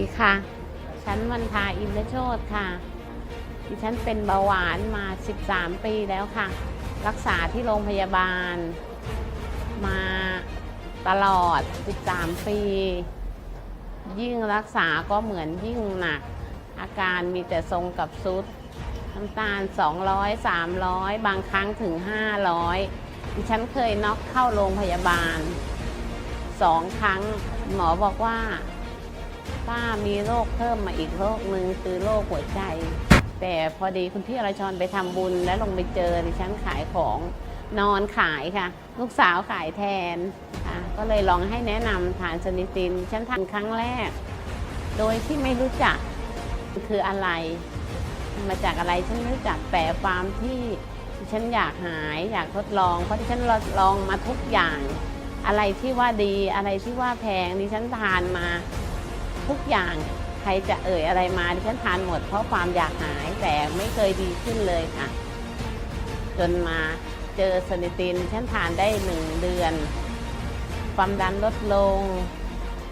ดีค่ะ ฉันวันทาอินทโชตค่ะ ดิฉันเป็นเบาหวานมา 13 ปีแล้วค่ะ รักษาที่โรงพยาบาล มาตลอด 13 ปี ยิ่งรักษาก็เหมือนยิ่งหนัก อาการมีแต่ทรงกับซุด น้ำตาล 200 300 บางครั้งถึง 500 ดิฉันเคยน็อกเข้าโรงพยาบาลสองครั้งหมอบอกว่า ป้ามีโรคเพิ่มมาอีกโรคหนึ่งคือโรคหัวใจ แต่พอดีคุณพี่อรชรไปทำบุญแล้วลงไปเจอดิฉันขายของนอนขายค่ะ ลูกสาวขายแทนค่ะก็เลยลองให้แนะนำทานสนิตินฉันทานครั้งแรก โดยที่ไม่รู้จักคืออะไร มาจากอะไรฉันไม่รู้จักแต่ความที่ฉันอยากหายอยากทดลอง เพราะดิฉันลองมาทุกอย่าง อะไรที่ว่าดีอะไรที่ว่าแพงดิฉันทานมา ทุกอย่างใครจะเอ่ยอะไรมาดิฉันทานหมดเพราะความอยากหายแต่ไม่เคยดีขึ้นเลยค่ะ จนมาเจอสนิตินดิฉันทานได้หนึ่งเดือน ความดันลดลง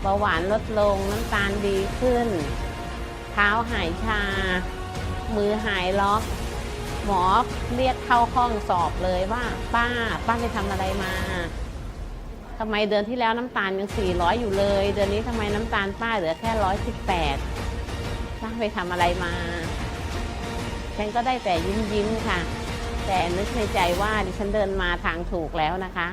เบาหวานลดลงน้ำตาลดีขึ้น เท้าหายชา มือหายล็อก หมอเรียกเข้าห้องสอบเลยว่า ป้า ป้าไปทำอะไรมา ทำไมเดือนที่แล้วน้ำตาลยัง 400 อยู่เลย เดือนนี้ทำไมน้ำตาลป้าเหลือแค่ 118ป้าไปทำอะไรมา ฉันก็ได้แต่ยิ้มยิ้มๆค่ะ แต่นึกในใจว่าดิฉันเดินมาทางถูกแล้วนะคะ